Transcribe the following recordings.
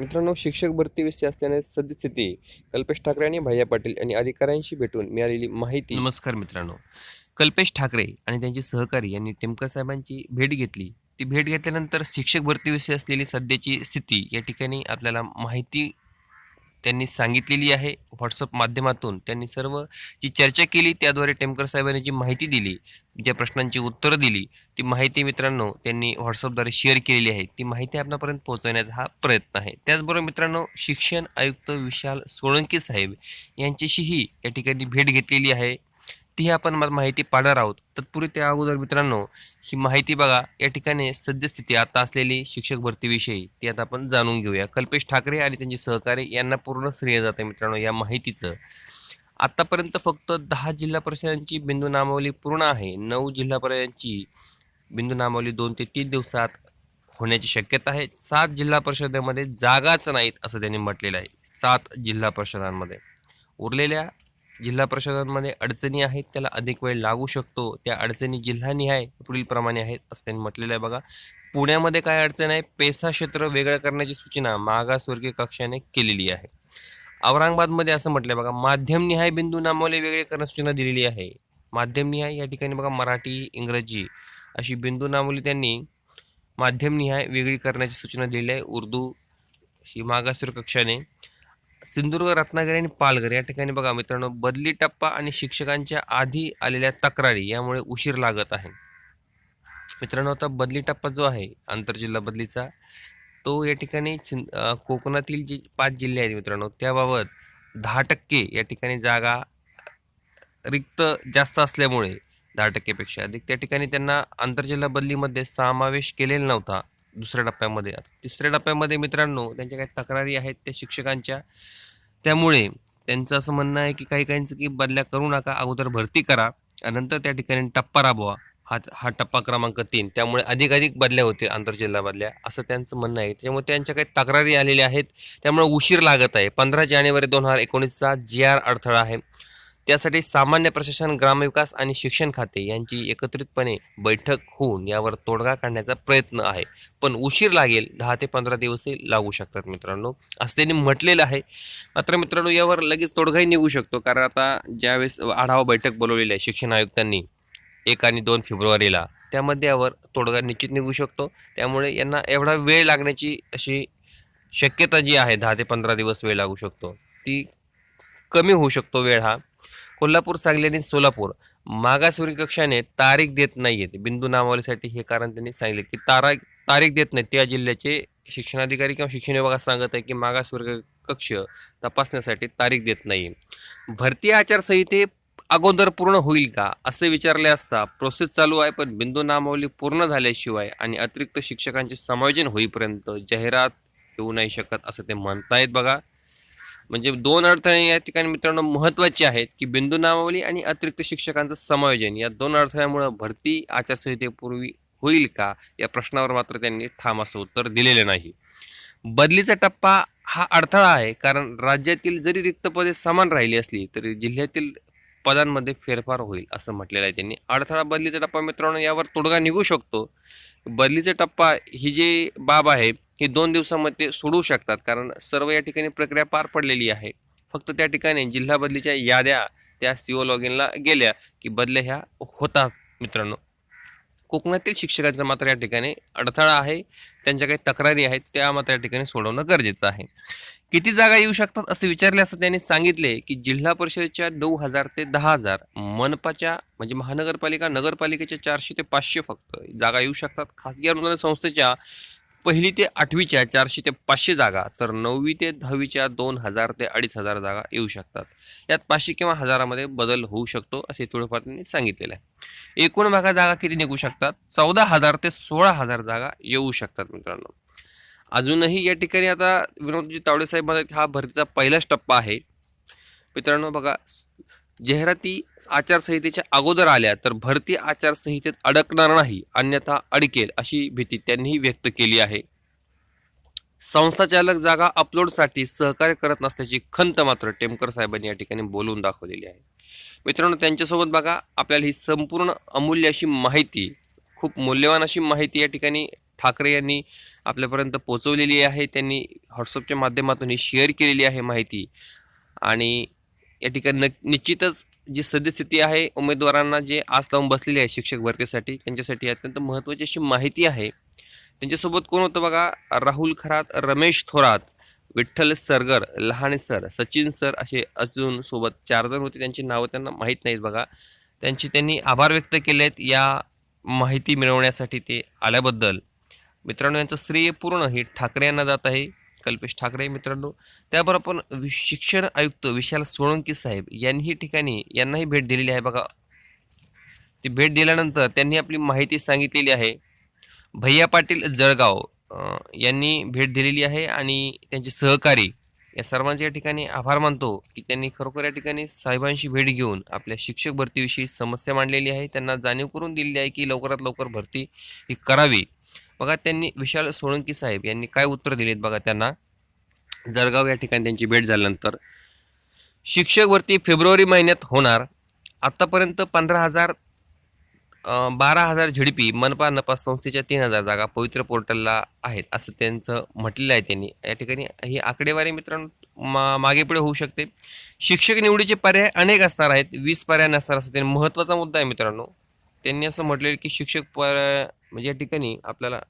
मित्रांनो शिक्षक भरती विषय असल्याने सद्यस्थिती. कल्पेश ठाकरे आणि भैया पाटील यांनी अधिकाऱ्यांशी भेटून मिळालेली माहिती. नमस्कार मित्रांनो. कल्पेश ठाकरे आणि त्यांचे सहकारी यांनी टेमकर साहेबांची भेट घेतली. ती भेट घेतल्यानंतर शिक्षक भरतीविषयी असलेली सध्याची स्थिती या ठिकाणी आपल्याला माहिती त्यांनी सांगितलेली आहे. व्हॉट्सअप माध्यमातून त्यांनी सर्व जी चर्चा केली त्याद्वारे टेमकर साहेबांनी जी माहिती दिली ज्या प्रश्नांची उत्तरं दिली ती माहिती मित्रांनो त्यांनी व्हॉट्सअपद्वारे शेअर केलेली आहे. ती माहिती आपणापर्यंत पोहोचवण्याचा हा प्रयत्न आहे. त्याचबरोबर मित्रांनो शिक्षण आयुक्त विशाल सोळंकी साहेब यांच्याशीही या ठिकाणी भेट घेतलेली आहे. ती आपण माहिती पाहणार आहोत तत्पूर्वी त्या अगोदर मित्रांनो ही माहिती बघा या ठिकाणी सद्यस्थिती आता असलेली शिक्षक भरतीविषयी ती आता आपण जाणून घेऊया. कल्पेश ठाकरे आणि त्यांचे सहकारी यांना पूर्ण श्रेय जातं मित्रांनो या माहितीचं. आतापर्यंत फक्त दहा जिल्हा परिषदांची बिंदू नामावली पूर्ण आहे. नऊ जिल्हा परिषदांची बिंदू नामावली दोन ते तीन दिवसात होण्याची शक्यता आहे. सात जिल्हा परिषदेमध्ये जागाच नाहीत असं त्यांनी म्हटलेलं आहे. सात जिल्हा परिषदांमध्ये. उरलेल्या जिल्हा प्रशासनामध्ये अडचणी आहेत त्याला अधिक वेळ लागू शकतो. त्या अडचणी जिल्हानिहाय पुढीलप्रमाणे आहेत असं त्यांनी म्हटलेलं आहे बघा. पुण्यामध्ये काय अडचण आहे? पेसा क्षेत्र वेगळं करण्याची सूचना मागासवर्गीय कक्षाने केलेली आहे. औरंगाबादमध्ये असं म्हटलं बघा माध्यमनिहाय बिंदू नामावली वेगळे करण्याची सूचना दिलेली आहे. माध्यमनिहाय या ठिकाणी बघा मराठी इंग्रजी अशी बिंदू नामावली त्यांनी माध्यमनिहाय वेगळी करण्याची सूचना दिलेली आहे. उर्दू ही मागासवर्ग कक्षाने सिंधुदुर्ग रत्नागिरी आणि पालघर या ठिकाणी बघा मित्रांनो बदली टप्पा आणि शिक्षकांच्या आधी आलेल्या तक्रारी यामुळे उशीर लागत आहे. मित्रांनो आता बदली टप्पा जो आहे आंतरजिल्हा बदलीचा तो या ठिकाणी कोकणातील जे पाच जिल्हे आहेत मित्रांनो त्याबाबत दहा टक्के या ठिकाणी जागा रिक्त जास्त असल्यामुळे दहा टक्केपेक्षा अधिक. त्या ठिकाणी त्यांना आंतरजिल्हा बदलीमध्ये समावेश केलेला नव्हता. दुसऱ्या टप्प्यामध्ये. आता तिसऱ्या टप्प्यामध्ये मित्रांनो त्यांच्या काही तक्रारी आहेत त्या शिक्षकांच्या. त्यामुळे त्यांचं असं म्हणणं आहे की काही काहींचं की बदल्या करू नका अगोदर भरती करा नंतर त्या ठिकाणी टप्पा राबवा. हा हा टप्पा क्रमांक तीन. त्यामुळे अधिकाधिक बदल्या होतील आंतरजिल्हा बदल्या असं त्यांचं म्हणणं आहे. त्यामुळे त्यांच्या काही तक्रारी आलेल्या आहेत. त्यामुळे उशीर लागत आहे. पंधरा जानेवारी दोन हजार एकोणीसचा जी आर अडथळा आहे. त्यासाठी सामान्य प्रशासन ग्रामविकास आणि शिक्षण खाते यांची एकत्रितपणे बैठक होऊन यावर तोडगा काढण्याचा प्रयत्न आहे. पण उशीर लागेल दहा ते पंधरा दिवसही लागू शकतात मित्रांनो. असं त्यांनी म्हटलेलं आहे. मात्र मित्रांनो यावर लगेच तोडगाही निघू शकतो. कारण आता ज्यावेळेस आढावा बैठक बोलवलेली आहे शिक्षण आयुक्तांनी एक आणि दोन फेब्रुवारीला त्यामध्ये यावर तोडगा निश्चित निघू शकतो. त्यामुळे यांना एवढा वेळ लागण्याची अशी शक्यता जी आहे दहा ते पंधरा दिवस वेळ लागू शकतो ती कमी होऊ शकतो वेळ हा. कोल्हापूर सांगली आणि सोलापूर. मागासवर्गीय कक्षाने तारीख देत नाहीयेत. बिंदू नामावलीसाठी हे कारण त्यांनी सांगितले की तारा तारीख देत नाही त्या जिल्ह्याचे शिक्षणाधिकारी किंवा शिक्षण विभागात सांगत आहे की मागासवर्ग कक्ष तपासण्यासाठी तारीख देत नाही. भरती आचारसंहिते अगोदर पूर्ण होईल का असे विचारले असता प्रोसेस चालू आहे पण बिंदू नामावली पूर्ण झाल्याशिवाय आणि अतिरिक्त शिक्षकांचे समायोजन होईपर्यंत जाहिरात येऊ नाही शकत असं ते म्हणतायत बघा. म्हणजे दोन अडथळे या ठिकाणी मित्रांनो महत्त्वाचे आहेत की बिंदू नामावली आणि अतिरिक्त शिक्षकांचं समायोजन. या दोन अडथळ्यामुळे भरती आचारसंहितेपूर्वी होईल का? या प्रश्नावर मात्र त्यांनी ठाम असं उत्तर दिलेलं नाही. बदलीचा टप्पा हा अडथळा आहे कारण राज्यातील जरी रिक्त पदे समान राहिली असली तरी जिल्ह्यातील पदांमध्ये फेरफार होईल असं म्हटलेलं आहे त्यांनी. अडथळा बदलीचा टप्पा मित्रांनो यावर तोडगा निघू शकतो. बदलीचा टप्पा ही जी बाब आहे हे दोन दिवसामध्ये सोडवू शकतात. कारण सर्व या ठिकाणी प्रक्रिया पार पडलेली आहे. फक्त त्या ठिकाणी जिल्हा बदलीच्या याद्या त्या सीओ लॉगिनला गेल्या की बदल्या ह्या होतात मित्रांनो. कोकणातील शिक्षकांचा मात्र या ठिकाणी अडथळा आहे. त्यांच्या काही तक्रारी आहेत त्या मात्र या ठिकाणी सोडवणं गरजेचं आहे. किती जागा येऊ शकतात असं विचारले असं त्यांनी सांगितले की जिल्हा परिषदेच्या नऊ हजार ते दहा हजार मनपाच्या म्हणजे महानगरपालिका नगरपालिकेच्या चारशे ते पाचशे फक्त जागा येऊ शकतात. खासगी अनुदान संस्थेच्या पहिली ते आठवीच्या चारशे ते पाचशे जागा तर नववी ते दहावीच्या दोन हजार ते अडीच हजार जागा येऊ शकतात. यात पाचशे किंवा हजारामध्ये बदल होऊ शकतो असे थोडंफार त्यांनी सांगितलेलं आहे. एकूण भागा जागा किती निघू शकतात? चौदा हजार ते सोळा हजार जागा येऊ शकतात मित्रांनो. अजूनही या ठिकाणी आता विनोदजी तावडे साहेब म्हणतात हा भरतीचा पहिलाच टप्पा आहे. मित्रांनो बघा जाहिराती आचारसंहितेच्या अगोदर आल्या तर भरती आचारसंहितेत अडकणार नाही अन्यथा अडकेल अशी भीती त्यांनीही व्यक्त केली आहे. संस्था चालक जागा अपलोडसाठी सहकार्य करत नसल्याची खंत मात्र टेमकर साहेबांनी या ठिकाणी बोलून दाखवलेली आहे. मित्रांनो त्यांच्यासोबत बघा आपल्याला ही संपूर्ण अमूल्य अशी माहिती खूप मूल्यवान अशी माहिती या ठिकाणी ठाकरे यांनी आपल्यापर्यंत पोहोचवलेली आहे. त्यांनी व्हॉट्सअपच्या माध्यमातून ही शेअर केलेली आहे माहिती. आणि या ठिकाणी निश्चितच जी सद्यस्थिती आहे उमेदवारांना जे आस लावून बसलेली आहे शिक्षक भरतीसाठी त्यांच्यासाठी अत्यंत महत्त्वाची अशी माहिती आहे. त्यांच्यासोबत कोण होतं बघा? राहुल खरात रमेश थोरात विठ्ठल सरगर लहाने सर सचिन सर असे अजून सोबत चार जण होते. त्यांची नावं त्यांना माहीत नाहीत बघा. त्यांचे त्यांनी आभार व्यक्त केले आहेत या माहिती मिळवण्यासाठी ते आल्याबद्दल मित्रांनो यांचं श्रेय पूर्ण हे ठाकरे यांना जात आहे. कल्पेश ठाकरे मित्रांनो. त्याबरोबर आपण वि- शिक्षण आयुक्त विशाल सोळंकी साहेब यांनीही ठिकाणी यांनाही भेट दिलेली आहे बघा. ती भेट दिल्यानंतर त्यांनी आपली माहिती सांगितलेली आहे. भैया पाटील जळगाव यांनी भेट दिलेली आहे आणि त्यांचे सहकारी या सर्वांचे या ठिकाणी आभार मानतो की त्यांनी खरोखर या ठिकाणी साहेबांशी भेट घेऊन आपल्या शिक्षक भरतीविषयी समस्या मांडलेली आहे. त्यांना जाणीव करून दिलेली आहे की लवकरात लवकर भरती ही करावी. बघा त्यांनी विशाल सोळंकी साहेब यांनी काय उत्तर दिलेत बघा त्यांना? जळगाव या ठिकाणी त्यांची भेट झाल्यानंतर शिक्षक भरती फेब्रुवारी महिन्यात होणार. आत्तापर्यंत पंधरा हजार बारा हजार झिडपी मनपा नपा संस्थेच्या तीन हजार जागा पवित्र पोर्टलला आहेत असं त्यांचं म्हटलेलं आहे त्यांनी. या ठिकाणी ही आकडेवारी मित्रांनो मा मागे पुढे होऊ शकते. शिक्षक निवडीचे पर्याय अनेक असणार आहेत वीस पर्याय नसणार असं त्यांनी महत्त्वाचा मुद्दा आहे मित्रांनो. त्यांनी असं म्हटलेलं की शिक्षक पर्याय म्हणजे या ठिकाणी आपल्याला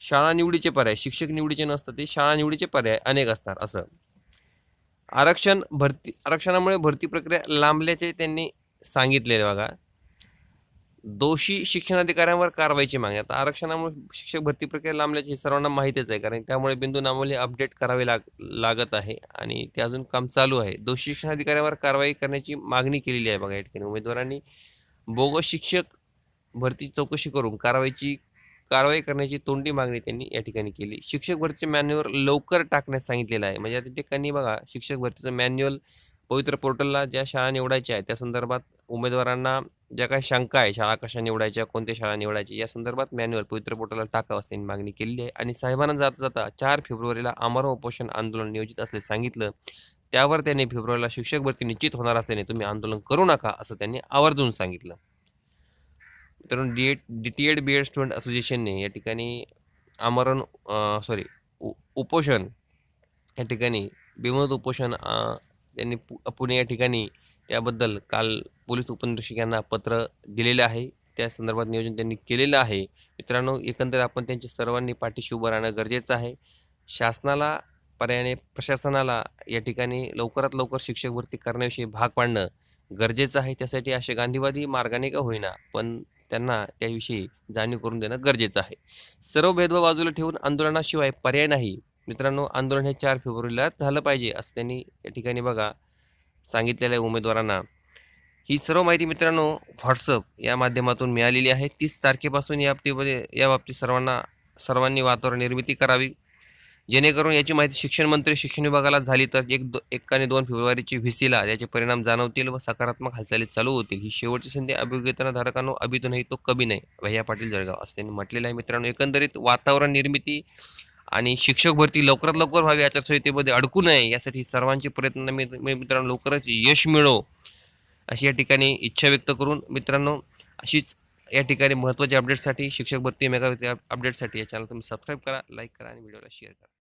शाळा निवडीचे पर्याय शिक्षक निवडीचे नसतात ते शाळा निवडीचे पर्याय अनेक असतात असं. आरक्षण भरती आरक्षणामुळे भरती प्रक्रिया लांबल्याचे त्यांनी सांगितलेले बघा. दोषी शिक्षणाधिकाऱ्यांवर कारवाईची मागणी. आता आरक्षणामुळे शिक्षक भरती प्रक्रिया लांबल्याची सर्वांना माहितीच आहे कारण त्यामुळे बिंदू नामावली अपडेट करावे लाग लागत आहे आणि ते अजून काम चालू आहे. दोषी शिक्षणाधिकाऱ्यांवर कारवाई करण्याची मागणी केलेली आहे बघा या ठिकाणी. उमेदवारांनी बोगस शिक्षक भरती चौकशी करून कारवाईची कारवाई करण्याची तोंडी मागणी त्यांनी या ठिकाणी केली. शिक्षक भरतीचे मॅन्युअल लवकर टाकण्यास सांगितलेलं आहे. म्हणजे या ठिकाणी बघा शिक्षक भरतीचं मॅन्युअल पवित्र पोर्टलला ज्या शाळा निवडायच्या आहेत त्या संदर्भात उमेदवारांना ज्या काही शंका आहे शाळा कशा निवडायच्या कोणत्या शाळा निवडायच्या या संदर्भात मॅन्युअल पवित्र पोर्टलला टाकावं असं त्यांनी मागणी केलेली आहे. आणि साहेबांना जाता जाता चार फेब्रुवारीला अमर उपोषण आंदोलन नियोजित असले सांगितलं. त्यावर त्यांनी फेब्रुवारीला शिक्षक भरती निश्चित होणार असल्याने तुम्ही आंदोलन करू नका असं त्यांनी आवर्जून सांगितलं. तर D Ed D T Ed B Ed student असोसिएशनने या ठिकाणी आमरण सॉरी उपोषण या ठिकाणी बेमुदत उपोषण त्यांनी पु पुणे या ठिकाणी त्याबद्दल काल पोलीस उपनिरीक्षक यांना पत्र दिलेलं आहे. त्या संदर्भात नियोजन त्यांनी केलेलं आहे. मित्रांनो एकंदर आपण त्यांच्या सर्वांनी पाठीशी उभं राहणं गरजेचं आहे. शासनाला पर्यायाने प्रशासनाला या ठिकाणी लवकरात लवकर शिक्षक भरती करण्याविषयी भाग पाडणं गरजेचं आहे. त्यासाठी असे गांधीवादी मार्गाने का होईना पण त्यांना त्याविषयी जाणीव करून देणं गरजेचं आहे. सर्व भेदभाव बाजूला ठेवून आंदोलनाशिवाय पर्याय नाही. मित्रांनो आंदोलन हे चार फेब्रुवारीला झालं पाहिजे असं त्यांनी या ठिकाणी बघा सांगितलेलं आहे उमेदवारांना. ही सर्व माहिती मित्रांनो व्हॉट्सअप या माध्यमातून मिळालेली आहे. तीस तारखेपासून या बाबतीमध्ये या बाबतीत सर्वांना सर्वांनी वातावरण निर्मिती करावी. जेणेकरून याची माहिती शिक्षण मंत्री शिक्षण विभागाला झाली तर एक दो एक आणि दोन फेब्रुवारीची व्हीसीला याचे परिणाम जाणवतील व सकारात्मक हालचाली चालू होतील. ही शेवटची संधी अभियोगितांना धारकांनो अभितूनही तो कमी नाही. भैया पाटील जळगाव असं त्यांनी म्हटलेलं आहे. मित्रांनो एकंदरीत वातावरण निर्मिती आणि शिक्षक भरती लवकरात लवकर व्हावी आचारसंहितेमध्ये अडकू नये यासाठी सर्वांचे प्रयत्न मी मित्रांनो लवकरच यश मिळो अशी या ठिकाणी इच्छा व्यक्त करून मित्रांनो अशीच या ठिकाणी महत्त्वाच्या अपडेटसाठी शिक्षक भरती मेगा अपडेटसाठी या चॅनल तुम्ही सबस्क्राईब करा लाईक करा आणि व्हिडिओला शेअर करा.